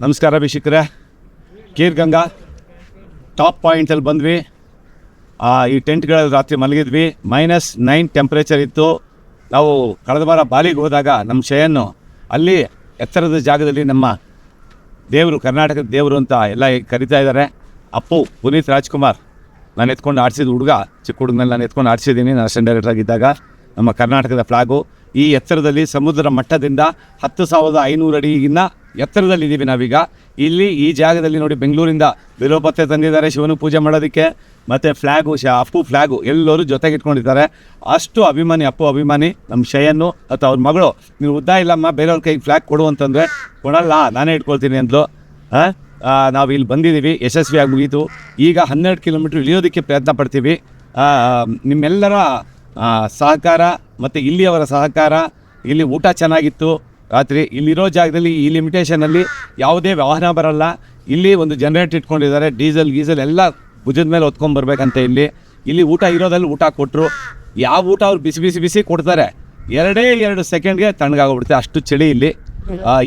ನಮಸ್ಕಾರ ಅಭಿಷೇಕ್ರೆ ಕೇರ್ ಗಂಗಾ ಟಾಪ್ ಪಾಯಿಂಟಲ್ಲಿ ಬಂದ್ವಿ. ಆ, ಈ ಟೆಂಟ್ಗಳಲ್ಲಿ ರಾತ್ರಿ ಮಲಗಿದ್ವಿ. ಮೈನಸ್ ನೈನ್ ಟೆಂಪ್ರೇಚರ್ ಇತ್ತು. ನಾವು ಕಳೆದ ವಾರ ಬಾಲಿಗೆ ಹೋದಾಗ ನಮ್ಮ ಶಯನ್ನು ಅಲ್ಲಿ ಎತ್ತರದ ಜಾಗದಲ್ಲಿ ನಮ್ಮ ದೇವರು ಕರ್ನಾಟಕದ ದೇವರು ಅಂತ ಎಲ್ಲ ಕರಿತಾ ಇದ್ದಾರೆ. ಅಪ್ಪು ಪುನೀತ್ ರಾಜ್ಕುಮಾರ್ ನಾನು ಎತ್ಕೊಂಡು ಆಡಿಸಿದ ಹುಡುಗ ಚಿಕ್ಕ ಹುಡುಗನಲ್ಲಿ ನಾನು ಎತ್ಕೊಂಡು ಆಡಿಸಿದ್ದೀನಿ. ನಾನು ಅಸಿಸ್ಟೆಂಟ್ ಡೈರೆಕ್ಟರ್ ಆಗಿದ್ದಾಗ ನಮ್ಮ ಕರ್ನಾಟಕದ ಫ್ಲಾಗು ಈ ಎತ್ತರದಲ್ಲಿ ಸಮುದ್ರ ಮಟ್ಟದಿಂದ ಹತ್ತು ಸಾವಿರದ ಐನೂರು ಅಡಿಗಿನ್ನ ಎತ್ತರದಲ್ಲಿದ್ದೀವಿ ನಾವೀಗ. ಇಲ್ಲಿ ಈ ಜಾಗದಲ್ಲಿ ನೋಡಿ ಬೆಂಗಳೂರಿಂದ ಬಿಲೋಪತ್ತೆ ತಂದಿದ್ದಾರೆ ಶಿವನ ಪೂಜೆ ಮಾಡೋದಕ್ಕೆ. ಮತ್ತು ಫ್ಲ್ಯಾಗು ಶ, ಅಪ್ಪು ಫ್ಲ್ಯಾಗು ಎಲ್ಲರೂ ಜೊತೆಗೆ ಇಟ್ಕೊಂಡಿದ್ದಾರೆ ಅಷ್ಟು ಅಭಿಮಾನಿ, ಅಪ್ಪು ಅಭಿಮಾನಿ ನಮ್ಮ ಶಯನ್ನು ಅಥವಾ ಅವ್ರ ಮಗಳು. ನೀವು ಉದ್ದ ಇಲ್ಲಮ್ಮ, ಬೇರೆಯವ್ರ ಕೈಗೆ ಫ್ಲ್ಯಾಗ್ ಕೊಡು ಅಂತಂದರೆ ಕೊಡಲ್ಲ, ನಾನೇ ಇಟ್ಕೊಳ್ತೀನಿ ಅಂದ್ಲು. ನಾವು ಇಲ್ಲಿ ಬಂದಿದ್ದೀವಿ, ಯಶಸ್ವಿಯಾಗಿ ಮುಗೀತು. ಈಗ ಹನ್ನೆರಡು ಕಿಲೋಮೀಟ್ರ್ ಇಳಿಯೋದಕ್ಕೆ ಪ್ರಯತ್ನ ಪಡ್ತೀವಿ. ನಿಮ್ಮೆಲ್ಲರ ಸಹಕಾರ ಮತ್ತು ಇಲ್ಲಿಯವರ ಸಹಕಾರ, ಇಲ್ಲಿ ಊಟ ಚೆನ್ನಾಗಿತ್ತು, ರಾತ್ರಿ ಇಲ್ಲಿರೋ ಜಾಗದಲ್ಲಿ ಈ ಲಿಮಿಟೇಷನಲ್ಲಿ ಯಾವುದೇ ವಾಹನ ಬರಲ್ಲ. ಇಲ್ಲಿ ಒಂದು ಜನರೇಟ್ ಇಟ್ಕೊಂಡಿದ್ದಾರೆ ಡೀಸೆಲ್ ಗೀಸೆಲ್ ಎಲ್ಲ ಭುಜದ ಮೇಲೆ ಹೊತ್ಕೊಂಡ್ಬರ್ಬೇಕಂತ ಇಲ್ಲಿ. ಇಲ್ಲಿ ಊಟ ಇರೋದಲ್ಲಿ ಊಟ ಕೊಟ್ಟರು ಯಾವ ಊಟ ಅವ್ರು ಬಿಸಿ ಬಿಸಿ ಬಿಸಿ ಕೊಡ್ತಾರೆ. ಎರಡೇ ಎರಡು ಸೆಕೆಂಡ್ಗೆ ತಣ್ಣಗಾಗ್ಬಿಡುತ್ತೆ. ಅಷ್ಟು ಚಳಿ ಇಲ್ಲಿ.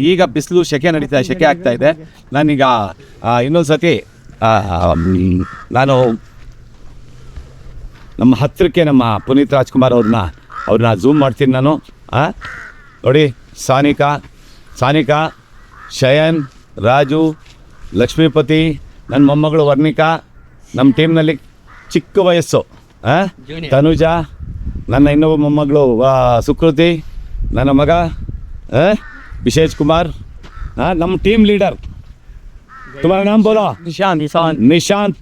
ಈಗ ಬಿಸಿಲು ಸೆಕೆ ನಡೀತಾ ಸೆಕೆ ಆಗ್ತಾ ಇದೆ. ನಾನೀಗ ಇನ್ನೊಂದು ಸತಿ ನಾನು ನಮ್ಮ ಹತ್ತಿರಕ್ಕೆ ನಮ್ಮ ಪುನೀತ್ ರಾಜ್ಕುಮಾರ್ ಅವ್ರನ್ನ ಅವ್ರನ್ನ ಝೂಮ್ ಮಾಡ್ತೀನಿ ನಾನು ಆ? ನೋಡಿ ಸಾನಿಕಾ ಸಾನಿಕಾ ಶಯನ್ ರಾಜು ಲಕ್ಷ್ಮೀಪತಿ ನನ್ನ ಮೊಮ್ಮಗಳು ವರ್ಣಿಕಾ ನಮ್ಮ ಟೀಮ್ನಲ್ಲಿ ಚಿಕ್ಕ ವಯಸ್ಸು ಆ? ತನುಜಾ ನನ್ನ ಇನ್ನೊಬ್ಬ ಮೊಮ್ಮಗಳು ಆ, ಸುಕೃತಿ ನನ್ನ ಮಗ ಆ? ವಿಶೇಷ್ ಕುಮಾರ್ ಆ, ನಮ್ಮ ಟೀಮ್ ಲೀಡರ್ तुम्हारा नाम बोलो निशान निशान निशांत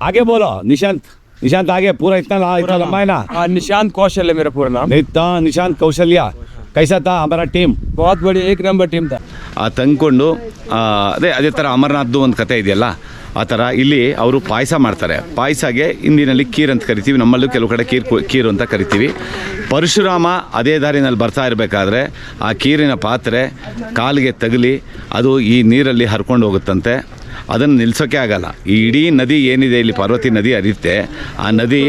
आगे बोलो निशांत निशांत आगे पूरा इतना ला- इतना लंबा है ना हाँ निशांत कौशल है मेरा पूरा नाम इतना निशांत कौशल्या कैसा था हमारा टीम बहुत बढ़िया एक नंबर टीम था ಆ ತಂದ್ಕೊಂಡು ಆ, ಅದೇ ಅದೇ ಥರ ಅಮರನಾಥ್ದು ಒಂದು ಕತೆ ಇದೆಯಲ್ಲ ಆ ಥರ ಇಲ್ಲಿ ಅವರು ಪಾಯಸ ಮಾಡ್ತಾರೆ ಪಾಯಸಗೆ ಹಿಂದಿನಲ್ಲಿ ಕೀರ್ ಅಂತ ಕರಿತೀವಿ ನಮ್ಮಲ್ಲೂ ಕೆಲವು ಕಡೆ ಕೀರ್ ಕು- ಕೀರು ಅಂತ ಕರಿತೀವಿ ಪರಶುರಾಮ ಅದೇ ದಾರಿನಲ್ಲಿ ಬರ್ತಾ ಇರಬೇಕಾದ್ರೆ ಆ ಕೀರಿನ ಪಾತ್ರೆ ಕಾಲಿಗೆ ತಗಲಿ ಅದು ಈ ನೀರಲ್ಲಿ ಹರ್ಕೊಂಡು ಹೋಗುತ್ತಂತೆ ಅದನ್ನು ನಿಲ್ಸೋಕ್ಕೆ ಆಗಲ್ಲ. ಈ ಇಡೀ ನದಿ ಏನಿದೆ, ಇಲ್ಲಿ ಪಾರ್ವತಿ ನದಿ ಹರಿಯುತ್ತೆ, ಆ ನದಿ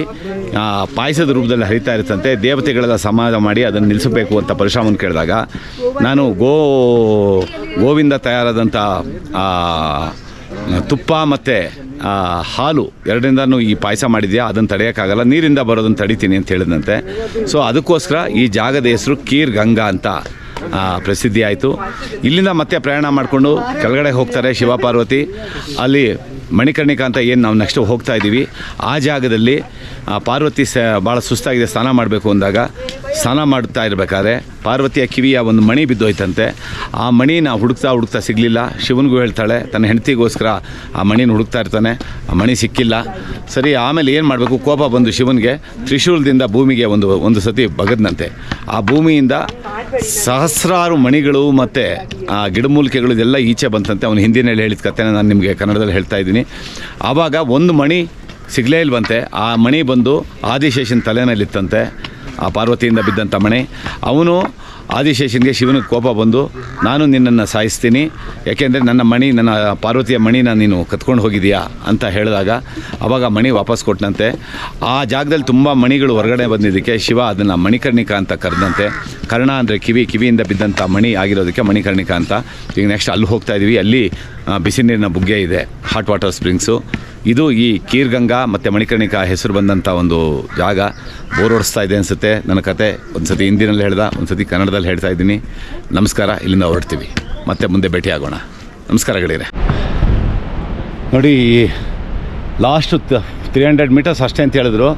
ಪಾಯಸದ ರೂಪದಲ್ಲಿ ಹರಿತಾ ಇರುತ್ತಂತೆ, ದೇವತೆಗಳೆಲ್ಲ ಸಮಾಧ ಮಾಡಿ ಅದನ್ನು ನಿಲ್ಲಿಸಬೇಕು ಅಂತ ಪರಶುರಾಮನ್ ಕೇಳಿದಾಗ, ನಾನು ಗೋ, ಗೋವಿಂದ ತಯಾರಾದಂಥ ತುಪ್ಪ ಮತ್ತು ಹಾಲು ಎರಡರಿಂದನೂ ಈ ಪಾಯಸ ಮಾಡಿದ್ಯಾ, ಅದನ್ನು ತಡೆಯೋಕ್ಕಾಗಲ್ಲ, ನೀರಿಂದ ಬರೋದನ್ನು ತಡಿತೀನಿ ಅಂತ ಹೇಳಿದಂತೆ. ಸೊ, ಅದಕ್ಕೋಸ್ಕರ ಈ ಜಾಗದ ಹೆಸರು ಕೀರ್ ಗಂಗಾ ಅಂತ. ಪ್ರಸಿದ್ಧಿ ಆಯಿತು. ಇಲ್ಲಿಂದ ಮತ್ತೆ ಪ್ರಯಾಣ ಮಾಡಿಕೊಂಡು ಕೆಳಗಡೆ ಹೋಗ್ತಾರೆ ಶಿವಪಾರ್ವತಿ. ಅಲ್ಲಿ ಮಣಿಕರ್ಣಿಕಾ ಅಂತ ಏನು ನಾವು ನೆಕ್ಸ್ಟ್ ಹೋಗ್ತಾ ಇದ್ದೀವಿ ಆ ಜಾಗದಲ್ಲಿ ಪಾರ್ವತಿ ಸ ಭಾಳ ಸುಸ್ತಾಗಿದೆ, ಸ್ನಾನ ಮಾಡಬೇಕು ಅಂದಾಗ ಸ್ನಾನ ಮಾಡ್ತಾ ಇರಬೇಕಾದ್ರೆ ಪಾರ್ವತಿಯ ಕಿವಿಯ ಒಂದು ಮಣಿ ಬಿದ್ದೋಯ್ತಂತೆ. ಆ ಮಣಿನ ಹುಡುಕ್ತಾ ಹುಡುಕ್ತಾ ಸಿಗಲಿಲ್ಲ. ಶಿವನಿಗೂ ಹೇಳ್ತಾಳೆ, ತನ್ನ ಹೆಂಡತಿಗೋಸ್ಕರ ಆ ಮಣಿನ ಹುಡುಕ್ತಾ ಇರ್ತಾನೆ. ಆ ಮಣಿ ಸಿಕ್ಕಿಲ್ಲ. ಸರಿ, ಆಮೇಲೆ ಏನು ಮಾಡಬೇಕು? ಕೋಪ ಬಂದು ಶಿವನಿಗೆ, ತ್ರಿಶೂಲದಿಂದ ಭೂಮಿಗೆ ಒಂದು ಒಂದು ಸತಿ ಬಗದ್ನಂತೆ. ಆ ಭೂಮಿಯಿಂದ ಸಹಸ್ರಾರು ಮಣಿಗಳು ಮತ್ತು ಆ ಗಿಡಮೂಲಿಕೆಗಳು ಇದೆಲ್ಲ ಈಚೆ ಬಂತಂತೆ. ಅವನು ಹಿಂದಿನಲ್ಲಿ ಹೇಳಿದ ಕತೆ ನಾನು ನಿಮಗೆ ಕನ್ನಡದಲ್ಲಿ ಹೇಳ್ತಾ ಇದ್ದೀನಿ. ಆವಾಗ ಒಂದು ಮಣಿ ಸಿಗಲೇ ಇಲ್ವಂತೆ. ಆ ಮಣಿ ಬಂದು ಆದಿಶೇಷನ ತಲೆನಲ್ಲಿತ್ತಂತೆ. ಆ ಪಾರ್ವತಿಯಿಂದ ಬಿದ್ದಂಥ ಮಣೆ. ಅವನು ಆದಿಶೇಷನಿಗೆ ಶಿವನಿಗೆ ಕೋಪ ಬಂದು, ನಾನು ನಿನ್ನನ್ನು ಸಾಯಿಸ್ತೀನಿ. ಯಾಕೆಂದರೆ ನನ್ನ ಮಣಿ, ನನ್ನ ಪಾರ್ವತಿಯ ಮಣಿನ ನೀನು ಕತ್ಕೊಂಡು ಹೋಗಿದೀಯಾ ಅಂತ ಹೇಳಿದಾಗ ಅವಾಗ ಮಣಿ ವಾಪಸ್ ಕೊಟ್ಟನಂತೆ ಆ ಜಾಗದಲ್ಲಿ ತುಂಬ ಮಣಿಗಳು ಹೊರಗಡೆ ಬಂದಿದ್ದಕ್ಕೆ ಶಿವ ಅದನ್ನು ಮಣಿಕರ್ಣಿಕ ಅಂತ ಕರೆದಂತೆ. ಕರ್ಣ ಅಂದರೆ ಕಿವಿ, ಕಿವಿಯಿಂದ ಬಿದ್ದಂಥ ಮಣಿ ಆಗಿರೋದಕ್ಕೆ ಮಣಿಕರ್ಣಿಕ ಅಂತ. ಈಗ ನೆಕ್ಸ್ಟ್ ಅಲ್ಲಿ ಹೋಗ್ತಾ ಇದ್ದೀವಿ ಅಲ್ಲಿ ಬಿಸಿ ನೀರಿನ ಬುಗ್ಗೆ ಇದೆ. ಹಾಟ್ ವಾಟರ್ ಸ್ಪ್ರಿಂಗ್ಸು ಇದು ಈ ಕೀರ್ಗಂಗಾ ಮತ್ತು ಮಣಿಕರ್ಣಿಕಾ ಹೆಸರು ಬಂದಂಥ ಒಂದು ಜಾಗ. ಬೋರ್ ಓಡಿಸ್ತಾ ಇದೆ ಅನಿಸುತ್ತೆ. ನನ್ನ ಕತೆ ಒಂದು ಸತಿ ಹಿಂದಿನಲ್ಲಿ ಹೇಳ್ದ ಒಂದು ಸತಿ ಕನ್ನಡದಲ್ಲಿ ಹೇಳ್ತಾ ಇದ್ದೀನಿ. ನಮಸ್ಕಾರ, ಇಲ್ಲಿಂದ ಹೊರಡ್ತೀವಿ. ಮತ್ತೆ ಮುಂದೆ ಭೇಟಿಯಾಗೋಣ ನಮಸ್ಕಾರ ಗೆಳೆಯರೆ. ನೋಡಿ ಲಾಸ್ಟ್ ತ್ರೀ ಹಂಡ್ರೆಡ್ ಮೀಟರ್ಸ್ ಅಷ್ಟೇ ಅಂತ ಹೇಳಿದ್ರು.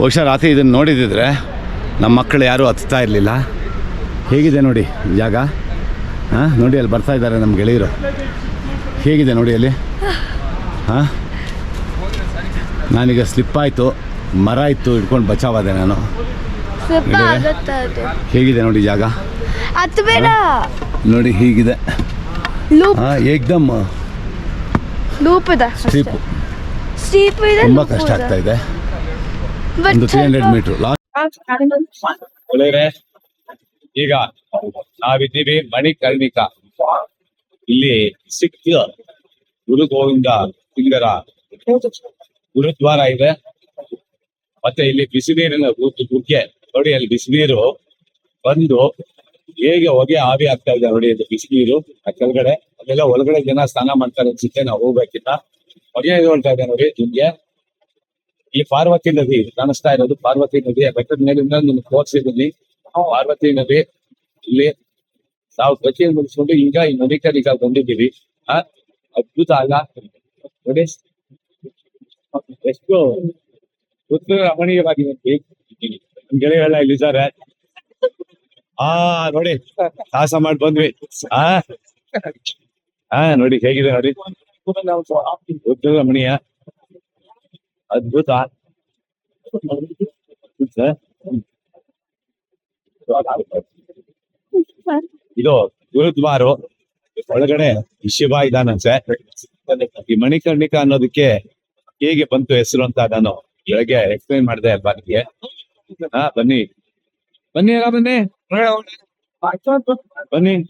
ಬಹುಶಃ ರಾತ್ರಿ ಇದನ್ನು ನೋಡಿದ್ದಿದ್ರೆ ನಮ್ಮ ಮಕ್ಕಳು ಯಾರೂ ಹತ್ತಾ ಇರಲಿಲ್ಲ. ಹೇಗಿದೆ ನೋಡಿ ಜಾಗ? ಹಾಂ, ನೋಡಿ ಅಲ್ಲಿ ಬರ್ತಾ ಇದ್ದಾರೆ ನಮ್ಮ ಗೆಳೆಯರು. ಹೇಗಿದೆ ನೋಡಿ ಅಲ್ಲಿ? ಹಾಂ? ನಾನೀಗ ಸ್ಲಿಪ್ ಆಯಿತು. ಮರ ಇತ್ತು ಹಿಡ್ಕೊಂಡು ಬಚಾವಾದೆ ನಾನು. ಸ್ವಲ್ಪ ಇದೆ. ಆಗತ್ತ ಹೇಗಿದೆ ನೋಡಿ ಜಾಗ? ಬೇಡ. ನೋಡಿ ಹೀಗಿದೆ. ಏಕ್ದಮ್ ಲೂಪ್ ಇದೆ ಸ್ಟೀಪ್ ಸ್ಟೀಪ್ ಇದೆ ತುಂಬ ಕಷ್ಟ ಆಗ್ತಾ ಇದೆ. ಒಂದು ತ್ರೀ ಹಂಡ್ರೆಡ್ ಮೀಟರ್ ಲಾಸ್ಟ್ ಈಗ ನಾವಿದ್ದೀವಿ ಮಣಿಕರ್ಣಿಕ. ಇಲ್ಲಿ ಸಿಕ್ಕ ಗುರು ಗೋವಿಂದ ಸಿಂಗರ ಗುರುದ್ವಾರ ಇದೆ. ಮತ್ತೆ ಇಲ್ಲಿ ಬಿಸಿನೀರಿನ ಬುಗ್ಗೆ, ನೋಡಿ ಅಲ್ಲಿ ಬಿಸಿನೀರು ಬಂದು ಹೇಗೆ ಹೊಗೆ ಆವಿ ಆಗ್ತಾ ಇದೆ ನೋಡಿ ಅದು ಬಿಸಿನೀರು ಆ ಕೆಳಗಡೆ. ಅದೆಲ್ಲ ಒಳಗಡೆ ಜನ ಸ್ನಾನ ಮಾಡ್ತಾರೆ ಅನ್ಸುತ್ತೆ, ನಾವು ಹೋಗ್ಬೇಕಿಲ್ಲ. ಹೊಗೆ ನೋಡ್ತಾ ಇದೆ ನೋಡಿ ನಿಮ್ಗೆ. ಈ ಪಾರ್ವತಿ ನದಿ ಕಾಣಿಸ್ತಾ ಇರೋದು. ಪಾರ್ವತಿ ನದಿ ಬೆಟ್ಟದ ಮೇಲಿಂದ ನಿಮ್ಗೆ ತೋರಿಸಿದ್ದೀನಿ ಪಾರ್ವತಿ ನದಿ ಇಲ್ಲಿ ನಾವು ಗತಿ ಮುಗಿಸ್ಕೊಂಡು ಈಗ ಈ ನದಿ ಈಗ ಬಂದಿದ್ದೀವಿ. ಅದ್ಭುತ ಅಲ್ಲ. ನೋಡಿ. ಎಷ್ಟು ಉತ್ತರ ರಮಣೀಯವಾಗಿದೆ ನಮ್ ಗೆಳೆಯರೆಲ್ಲ ಇಲ್ಲಿದ್ದಾರೆ. ಆ, ನೋಡಿ, ಸಾಹಸ ಮಾಡಿ ಬಂದ್ವಿ. ಆ ಹಾ ನೋಡಿ, ಹೇಗಿದೆ ನೋಡಿ. ಉತ್ತರ ರಮಣೀಯ. ಅದ್ಭುತ. ಇದು ಗುರುದ್ವಾರು ಒಳಗಡೆ ಶಿವ ಇದಾನಂತೆ ಈ ಮಣಿಕರ್ಣಿಕ ಅನ್ನೋದಕ್ಕೆ ಹೇಗೆ ಬಂತು ಹೆಸರು ಅಂತ ನಾನು ಬೆಳಗ್ಗೆ ಎಕ್ಸ್ಪ್ಲೈನ್ ಮಾಡಿದೆ ಅಲ್ವಾ ನಿಮಗೆ? ಹಾ, ಬನ್ನಿ. ಬನ್ನಿ ಅಲ್ಲ ಬನ್ನಿ. ಬನ್ನಿ.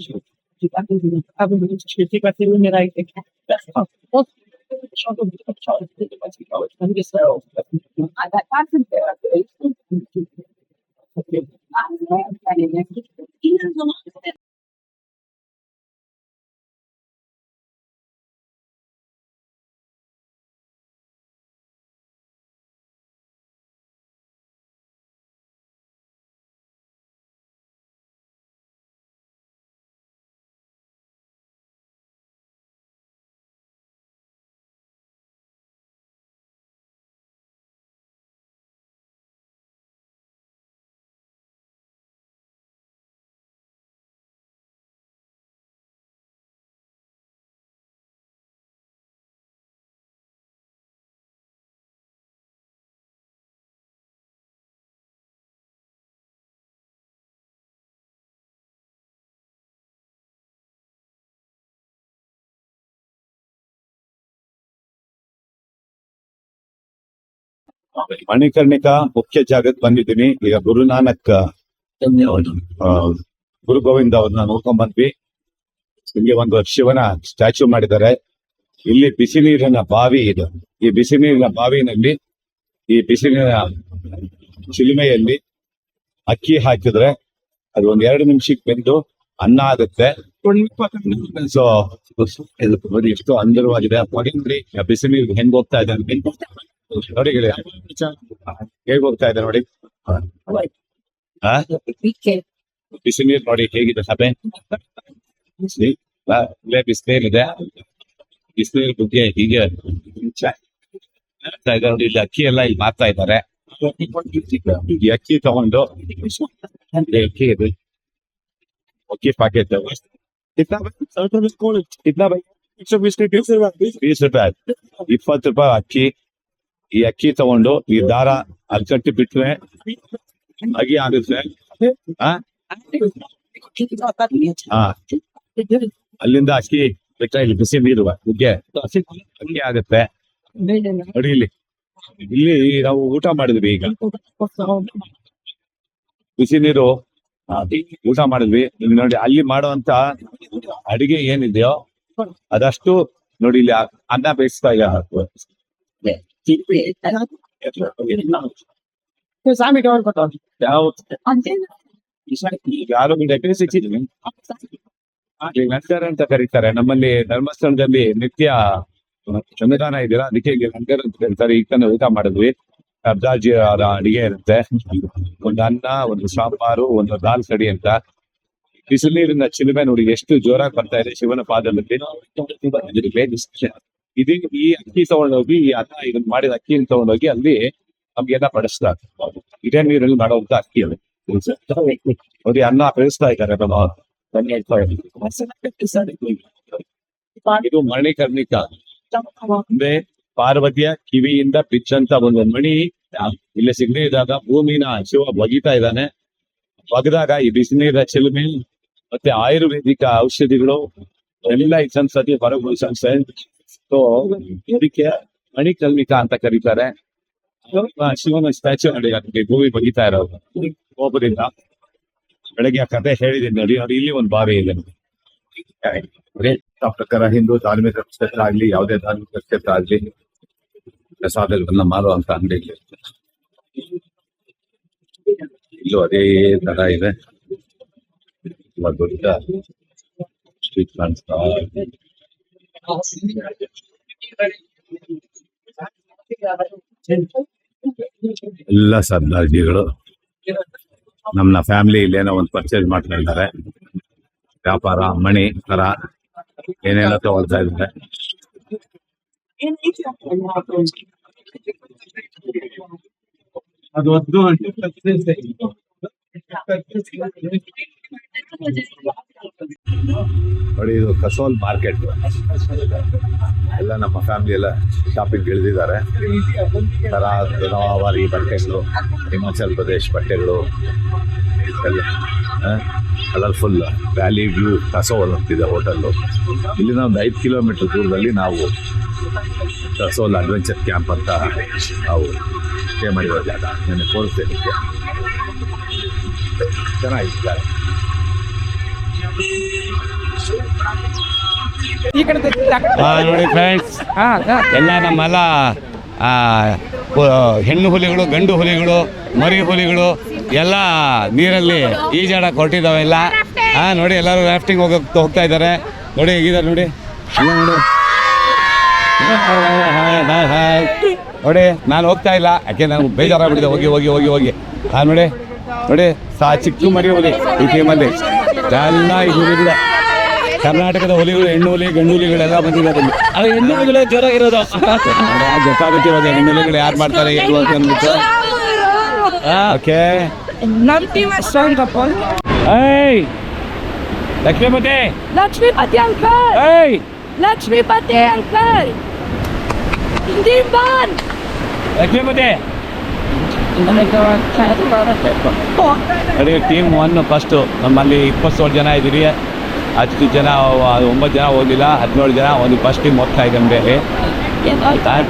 ಮಣಿಕರ್ಣಿಕಾ ಮುಖ್ಯ ಜಾಗಕ್ಕೆ ಬಂದಿದ್ದೀನಿ. ಈಗ ಗುರುನಾನಕ್ ಗುರು ಗೋವಿಂದ ಅವ್ರನ್ನ ನೋಡ್ಕೊಂಡ್ ಬಂದ್ವಿ. ಇಲ್ಲಿ ಒಂದು ಶಿವನ ಸ್ಟ್ಯಾಚ್ಯೂ ಮಾಡಿದ್ದಾರೆ. ಇಲ್ಲಿ ಬಿಸಿ ನೀರಿನ ಬಾವಿ ಇದೆ. ಈ ಬಿಸಿ ನೀರಿನ ಬಾವಿನಲ್ಲಿ, ಈ ಬಿಸಿ ನೀರಿನ ಚಿಲುಮೆಯಲ್ಲಿ ಅಕ್ಕಿ ಹಾಕಿದ್ರೆ ಅದು ಒಂದ್ ಎರಡು ನಿಮಿಷಕ್ಕೆ ಬೆಂದು ಅನ್ನ ಆಗುತ್ತೆ. ಸೊ ನೋಡಿ ಎಷ್ಟು ಅಂದರವಾಗಿದೆ. ನೋಡಿ ಬಿಸಿ ನೀರು ಹೆಂಗ್ ಹೋಗ್ತಾ ಇದೆ. ನೋಡಿ. ಹೇಗ್ ಹೋಗ್ತಾ ಇದೆ ನೋಡಿ? ಬಿಸಿ ನೀರು ನೋಡಿ ಹೇಗಿದೆ ಸಭೆ. ಇಲ್ಲೇ ಬಿಸಿನೀರಿದೆ. ಬಿಸಿನೀರು ಬಗ್ಗೆ ಹೀಗೆ ನೋಡಿ, ಇಲ್ಲಿ ಅಕ್ಕಿ ಎಲ್ಲ ಇಲ್ಲಿ ಮಾಡ್ತಾ ಇದ್ದಾರೆ. ಅಕ್ಕಿ ತಗೊಂಡು ಅಕ್ಕಿ ಇದೆ. ಅಕ್ಕಿ ಪ್ಯಾಕೆಟ್ ಬೀಸ್ ರೂಪಾಯಿ ಇಪ್ಪತ್ತು ರೂಪಾಯಿ ಅಕ್ಕಿ ಈ ಅಕ್ಕಿ ತಗೊಂಡು, ಈ ದಾರ ಅಲ್ಲಿ ಕಟ್ಟಿ ಬಿಟ್ರೆ ಅಗಿ ಆಗುತ್ತೆ. ಆ? ಅಲ್ಲಿಂದ ಅಕ್ಕಿ ಬಿಟ್ಟ ಇಲ್ಲಿ ಬಿಸಿ ನೀರು ಮುಗ್ಗೆ ಅಕ್ಕಿ ಆಗುತ್ತೆ. ಅಡಿಲಿ ಇಲ್ಲಿ ನಾವು ಊಟ ಮಾಡಿದ್ವಿ ಈಗ. ಬಿಸಿ ನೀರು ಊಟ ಮಾಡಿದ್ವಿ. ನೋಡಿ ಅಲ್ಲಿ ಮಾಡುವಂತ ಅಡಿಗೆ ಏನಿದೆಯೋ ಅದಷ್ಟು ನೋಡಿ ಇಲ್ಲಿ ಅನ್ನ ಬೇಯಿಸ್ತಾ ಈಗ ಸಿಕ್ಕಿದ್ವಿ ಈಗ ನಂತರ ಅಂತ ಕರೀತಾರೆ. ನಮ್ಮಲ್ಲಿ ಧರ್ಮಸ್ಥಳದಲ್ಲಿ ನಿತ್ಯ ಸಂವಿಧಾನ ಇದೆಯಲ್ಲ ಅದಕ್ಕೆ ಲಂಗರ್ ಅಂತ ಕರೀತಾರೆ. ಈಗ ತಾನೇ ಊಟ ಮಾಡಿದ್ವಿ. ಅವರ ಅಡಿಗೆ ಇರುತ್ತೆ. ಒಂದು ಅನ್ನ ಒಂದು ಸಾಂಬಾರು ಒಂದು ದಾಲ್ ಕಡಿ ಅಂತ. ಬಿಸಿಲು ನೀರಿನ ಚಿಲುಮೆ ನೋಡಿ ಎಷ್ಟು ಜೋರಾಗಿ ಬರ್ತಾ ಇದೆ ಶಿವನ ಪಾದದಲ್ಲಿ. ಇದು ಈ ಅಕ್ಕಿ ತಗೊಂಡೋಗಿ ಈ ಅನ್ನ ಇದನ್ನ ಮಾಡಿದ ಅಕ್ಕಿನ ತಗೊಂಡೋಗಿ ಅಲ್ಲಿ ನಮ್ಗೆಲ್ಲ ಬಡಿಸ್ತಾರೆ ಇದೇ ನೀರಲ್ಲಿ ಮಾಡುವಂತ ಅಕ್ಕಿ ಅದು. ಅವ್ರಿಗೆ ಅನ್ನ ಬೆಳೆಸ್ತಾ ಇದ್ದಾರೆ ಇದು ಮಣಿಕರ್ಣಿಕ ಅಂದ್ರೆ ಪಾರ್ವತಿಯ ಕಿವಿಯಿಂದ ಬಿಚ್ಚಂತ ಒಂದು ಮಣಿ ಇಲ್ಲಿ ಸಿಗದೇ ಇದ್ದಾಗ ಭೂಮಿನ ಶಿವ ಬಗಿತಾ ಇದ್ದಾನೆ. ಬಗದಾಗ ಈ ಬಿಸಿನೀರ ಚಿಲುಮೆ ಮತ್ತೆ ಆಯುರ್ವೇದಿಕ ಔಷಧಿಗಳು ಎಲ್ಲ ಈ ಸಂಸತಿ ಹೊರಗು ಸಂಸ್ಥೆ ಸೊ ಇದಕ್ಕೆ ಮಣಿಕಲ್ಮಿಕ ಅಂತ ಕರೀತಾರೆ. ಶಿವನ ಸ್ಟ್ಯಾಚ್ಯೂ ನೋಡಿ, ಅದಕ್ಕೆ ಭೂಮಿ ಬಗಿತಾ ಇರೋದು ಒಬ್ಬರಿಂದ ಬೆಳಗ್ಗೆ ಆ ಕಥೆ ಹೇಳಿದ್ದೀನಿ ನೋಡಿ ಅವ್ರು ಇಲ್ಲಿ ಒಂದು ಬಾವಿ ಇದೆ ಪ್ರಕಾರ ಹಿಂದೂ ಧಾರ್ಮಿಕ ಕ್ಷೇತ್ರ ಆಗ್ಲಿ, ಯಾವುದೇ ಧಾರ್ಮಿಕ ಕ್ಷೇತ್ರ ಆಗ್ಲಿ ಪ್ರಸಾದಗಳನ್ನ ಮಾರುವಂತ ಅಂಗಡಿ ಇಲ್ಲೂ ಅದೇ ತರ ಇದೆ. ತುಂಬಾ ದೊಡ್ಡ ಸ್ಟ್ರೀಟ್ ಕಾಣಿಸ್ತಾ. ಎಲ್ಲ ಸರ್ದಾರ್ಜಿಗಳು ನಮ್ಮ ಫ್ಯಾಮಿಲಿ ಇಲ್ಲೇನೋ ಒಂದು ಪರ್ಚೇಸ್ ಮಾಡ್ಕೊಂಡಿದ್ದಾರೆ ವ್ಯಾಪಾರ, ಮಣಿ ತರ ಏನೇನೋ ತಗೊಳ್ತಾ ಇದ್ದಾರೆ. ಅದು ನೋಡಿ, ಇದು ಕಸೋಲ್ ಮಾರ್ಕೆಟ್ ಎಲ್ಲ ನಮ್ಮ ಫ್ಯಾಮಿಲಿ ಎಲ್ಲ ಶಾಪಿಂಗ್ ಇಳಿದಿದ್ದಾರೆ. ತರವಾರಿ ಬಟ್ಟೆಗಳು, ಹಿಮಾಚಲ್ ಪ್ರದೇಶ್ ಬಟ್ಟೆಗಳು, ಎಲ್ಲ ಕಲರ್ಫುಲ್ ವ್ಯಾಲಿ ವ್ಯೂ ಕಸೋಲ್ ಅಂತಿದೆ ಹೋಟೆಲ್ಲು. ಇಲ್ಲಿಂದ ಒಂದು ಐದು ಕಿಲೋಮೀಟರ್ ದೂರದಲ್ಲಿ ನಾವು ಕಸೋಲ್ ಅಡ್ವೆಂಚರ್ ಕ್ಯಾಂಪ್ ಅಂತ ನಾವು ಸ್ಟೇ ಮಾಡಿರೋ ಜಾಗ. ನಾನು ತೋರಿಸ್ತೇನೆ ಚೆನ್ನಾಗಿದ್ದಾರೆ. ನೋಡಿ ಫ್ರೆಂಡ್ಸ್. ಎಲ್ಲ ನಮ್ಮೆಲ್ಲ ಆ, ಹೆಣ್ಣು ಹುಲಿಗಳು ಗಂಡು ಹುಲಿಗಳು ಮರಿ ಹುಲಿಗಳು ಎಲ್ಲ ನೀರಲ್ಲಿ ಈಜಾಡಕ್ಕೆ ಹೊರಟಿದ್ದಾವೆ ಎಲ್ಲ ಹಾ ನೋಡಿ ಎಲ್ಲರೂ ರಾಫ್ಟಿಂಗ್ ಹೋಗಕ್ ಹೋಗ್ತಾ ಇದ್ದಾರೆ. ನೋಡಿ ಹೇಗಿದ್ದಾರೆ ನೋಡಿ. ಇಲ್ಲ ನೋಡಿ. ನೋಡಿ ನಾನು ಹೋಗ್ತಾ ಇಲ್ಲ. ಯಾಕೆ ನಾನು ಬೇಜಾರಾಗ್ಬಿಟ್ಟಿದೆ. ಹೋಗಿ ಹೋಗಿ ಹೋಗಿ ಹೋಗಿ. ಹಾ ನೋಡಿ. ನೋಡಿ ಸಾ ಚಿಕ್ಕ ಮರಿ ಹುಲಿ ಈ ಟೀಮಲ್ಲಿ ಎಲ್ಲ ಹುಲಿಗಳ ಹುಲಿಗಳು ಕರ್ನಾಟಕದ ಹುಲಿಗಳು ಹೆಣ್ಣು ಹುಲಿ ಗಂಡು ಹುಲಿಗಳೆಲ್ಲ ಬಂದಿದ್ದಾರೆ ಜ್ವರ ಅದು ಹೆಣ್ಣು ಮಗಳು ಜೋರಾಗಿರೋದು. ಗೊತ್ತಾಗುತ್ತಿರೋದು ಹುಲಿಗಳು ಯಾರು ಮಾಡ್ತಾರೆ ಏನು ಅಂತ ಅಂದ್ಬಿಟ್ಟು. ಓಕೆ ನಮ್ಮ ಟೀಮ್ ಸ್ಟ್ರಾಂಗ್ ಅಪ್ಪ ಏಯ್ ಲಕ್ಷ್ಮೀಪತಿ ಲಕ್ಷ್ಮೀಪತಿ ಅಂಕಲ್ ಏಯ್ ಲಕ್ಷ್ಮೀಪತಿ ಅಂಕಲ್ ದೀಪಾನ್ ಲಕ್ಷ್ಮೀಪತಿ ಅದೇ ಟೀಮ್ ಒನ್ ಫಸ್ಟು ನಮ್ಮಲ್ಲಿ ಇಪ್ಪತ್ತೇಳು ಜನ ಇದ್ದೀರಿ ಹತ್ತು ಜನ ಒಂಬತ್ತು ಜನ ಹೋಗಿಲ್ಲ ಹದಿನೇಳು ಜನ ಒಂದು ಫಸ್ಟ್ ಟೀಮ್ ಹೋಗ್ತಾ ಇದೆ ನಮಗೆ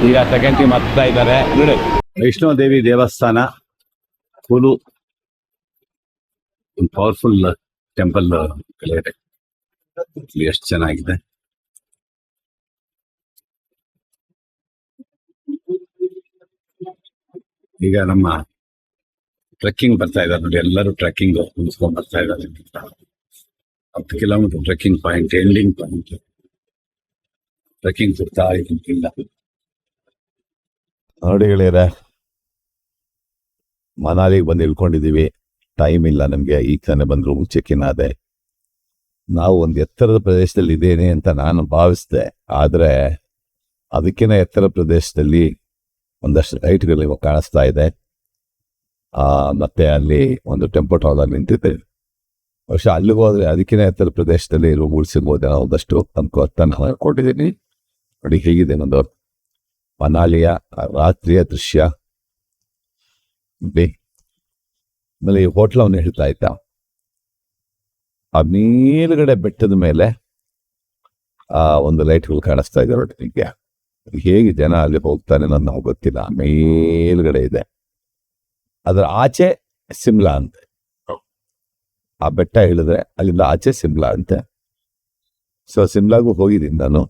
ಈಗ ಸೆಕೆಂಡ್ ಟೀಮ್ ಹತ್ತಾ ಇದ್ದಾರೆ ನೋಡಿ ವೈಷ್ಣೋ ದೇವಿ ದೇವಸ್ಥಾನ ಫುಲು ಒಂದು ಪವರ್ಫುಲ್ ಟೆಂಪಲ್ ಇಲ್ಲಿ ಎಷ್ಟು ಚೆನ್ನಾಗಿದೆ. ಈಗ ನಮ್ಮ ಟ್ರೆಕ್ಕಿಂಗ್ ಬರ್ತಾ ಇದ್ದಾರೆ ನೋಡಿ, ಎಲ್ಲರೂ ಟ್ರೆಕ್ಕಿಂಗ್ ಮುಗಿಸ್ಕೊಂಡ್ ಬರ್ತಾ ಇದ್ದಾರೆ. ಹತ್ತು kilometre trekking point ending point trekking ಸುತ್ತಾ ಇಲ್ಲ ನೋಡಿ ಗೆಳೆಯರೆ ಮನಾಲಿಗೆ ಬಂದು ಇಳ್ಕೊಂಡಿದ್ದೀವಿ. ಟೈಮ್ ಇಲ್ಲ ನಮಗೆ ಈಗ ತಾನೇ ಬಂದ್ರು ಚೆಕ್ ಇನ್ ಆದೆ ನಾವು ಒಂದು ಎತ್ತರದ ಪ್ರದೇಶದಲ್ಲಿ ಇದ್ದೇನೆ ಅಂತ ನಾನು ಭಾವಿಸಿದೆ. ಆದರೆ ಅದಕ್ಕಿಂತ ಎತ್ತರ ಪ್ರದೇಶದಲ್ಲಿ ಒಂದಷ್ಟು ಲೈಟ್ಗಳು ಇವಾಗ ಕಾಣಿಸ್ತಾ ಇದೆ. ಆ, ಮತ್ತೆ ಅಲ್ಲಿ ಒಂದು ಟೆಂಪೋ ಟ್ರಾಲರ್ ನಿಂತಿದೆ ಬಹುಶಃ ಅಲ್ಲಿಗೆ ಹೋದ್ರೆ ಅದಕ್ಕಿಂತ ಎತ್ತರ ಪ್ರದೇಶದಲ್ಲಿ ರೂಮ್ ಉಳಿಸಿರ್ಬೋದು ಅನ್ನೋ ಒಂದಷ್ಟು ಅನ್ಕೋ ನಾನು ಕೊಟ್ಟಿದ್ದೀನಿ. ನೋಡಿ ಹೇಗಿದೆ ನಂದು ಮನಾಲಿಯ ರಾತ್ರಿಯ ದೃಶ್ಯ. ಆಮೇಲೆ ಈ ಹೋಟ್ಲ್ ಅವನು ಹೇಳ್ತಾ ಇದ್ದ. ಆ ಮೇಲ್ಗಡೆ ಬೆಟ್ಟದ ಮೇಲೆ ಆ ಒಂದು ಲೈಟ್ಗಳು ಕಾಣಿಸ್ತಾ ಇದೆ ನಿಮಗೆ ಹೇಗೆ ಜನ ಅಲ್ಲಿ ಹೋಗ್ತಾನೆ ಅನ್ನೋದು ನಾವು ಗೊತ್ತಿಲ್ಲ. ಮೇಲ್ಗಡೆ ಇದೆ. ಅದರ ಆಚೆ ಸಿಮ್ಲಾ ಅಂತೆ. ಆ ಬೆಟ್ಟ ಹೇಳಿದ್ರೆ ಅಲ್ಲಿಂದ ಆಚೆ ಸಿಮ್ಲಾ ಅಂತೆ. ಸೊ ಸಿಮ್ಲಾಗೂ ಹೋಗಿದ್ದೀನಿ ನಾನು.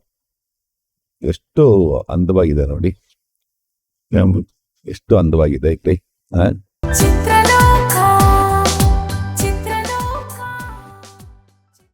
ಎಷ್ಟು ಅಂದವಾಗಿದೆ ನೋಡಿ. ಎಷ್ಟು ಅಂದವಾಗಿದೆ ಇಲ್ಲಿ. ಆ?